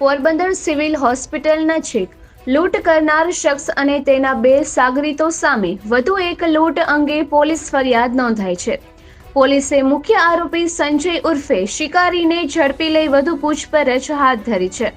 Porbandar civil hospital નજીક લૂંટ કરનાર શખ્સ અને તેના બે સાગરીતો સામે વધુ એક લૂંટ અંગે પોલીસ ફરિયાદ નોંધાઈ છે. પોલીસે મુખ્ય આરોપી સંજય ઉર્ફે શિકારીને ઝડપી લઈ વધુ પૂછપરછ હાથ ધરી છે.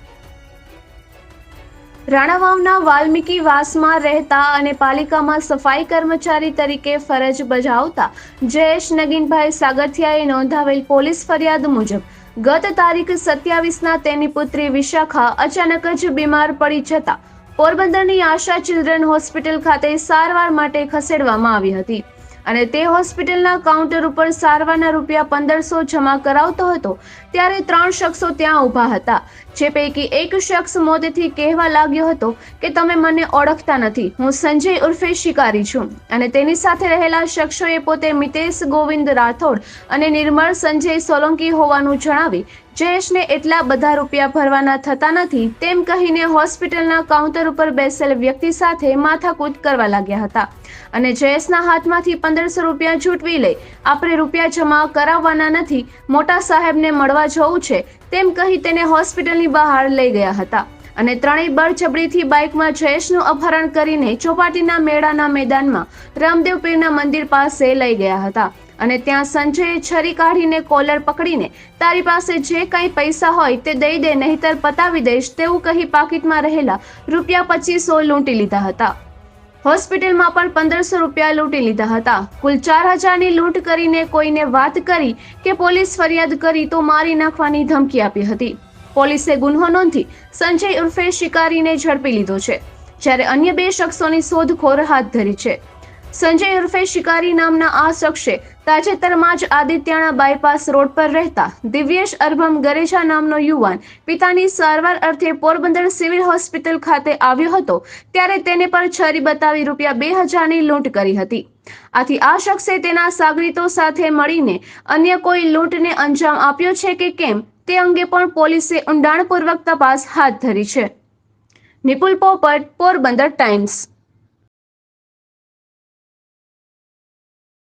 રાણાવાવના વાલ્મીકી વાસમાં રહેતા અને પાલિકામાં સફાઈ કર્મચારી તરીકે ફરજ બજાવતા જયેશ નગીનભાઈ સાગરથિયાએ નોંધાવેલ પોલીસ ફરિયાદ મુજબ ગત તારીખ સત્યાવીસના તેની પુત્રી વિશાખા અચાનક જ બીમાર પડી જતા પોરબંદરની આશા ચિલ્ડ્રન હોસ્પિટલ ખાતે સારવાર માટે ખસેડવામાં આવી હતી. અને તે હોસ્પિટલના કાઉન્ટર ઉપર સારવારના રૂપિયા પંદરસો જમા કરાવતો હતો, ત્યારે ત્રણ શખ્સો ત્યાં ઊભા હતા. જે પૈકી એક શખ્સ મોતથી કહેવા લાગ્યો હતો કે, તમે મને ઓળખતા નથી. હું સંજય ઉર્ફે શિકારી છું. અને તેની સાથે રહેલા શખ્સોએ પોતે મિતેશ ગોવિંદ રાઠોડ અને નિર્મળ સંજય સોલંકી હોવાનું જણાવી જયેશને એટલા બધા રૂપિયા ભરવાના થતા નથી, તેમ કહીને હોસ્પિટલના કાઉન્ટર ઉપર બેસેલ વ્યક્તિ સાથે માથાકૂદ કરવા લાગ્યા હતા. અને જયેશના હાથમાંથી પંદરસો રૂપિયા છૂટવી લઈ આપણે રૂપિયા જમા કરાવવાના નથી, મોટા સાહેબને મળવા જવું છે, તેમ કહી તેને હોસ્પિટલની બહાર લઈ ગયા હતા. અને ત્રણેય બળજબરીથી બાઇકમાં જયેશનું અપહરણ કરીને ચોપાટીના મેળાના મેદાનમાં રામદેવ પીરના મંદિર પાસે લઈ ગયા હતા. અને ત્યાં સંજયે છરી કાઢીને કોલર પકડીને તારી પાસે જે કંઈ પૈસા હોય તે દઈ દે, નહીતર પતાવી દઈશ તેવું કહી પાકીટમાં રહેલા રૂપિયા પચીસો લૂંટી લીધા હતા. હોસ્પિટલમાં પણ પંદરસો રૂપિયા લૂંટી લીધા હતા. કુલ ચાર હજારની લૂંટ કરીને કોઈને વાત કરી કે પોલીસ ફરિયાદ કરી તો મારી નાખવાની ધમકી આપી હતી. પોલીસે ગુન્હો નોંધી સંજય ઉર્ફે શિકારીને ઝડપી લીધો છે, જ્યારે અન્ય બે શખ્સોની શોધખોળ હાથ ધરી છે. સંજય ઉર્ફે શિકારી નામના આ શખ્સે તાજેતરમાં જ આદિત્યાણા બાયપાસ રોડ પર રહેતા દિવ્યેશ અરભમ ગરેજા નામનો યુવાન પિતાની સારવાર અર્થે પોરબંદર સિવિલ હોસ્પિટલ ખાતે આવ્યો હતો, ત્યારે તેને પર છરી બતાવી રૂપિયા બે હજારની લૂંટ કરી હતી. આથી આ શખ્સે તેના સાગરીતો સાથે મળીને અન્ય કોઈ લૂંટને અંજામ આપ્યો છે કે કેમ? તે અંગે પણ પોલીસે ઊંડાણપૂર્વક તપાસ હાથ ધરી છે. નિપુલ પોપટ પોરબંદર ટાઈમ્સ.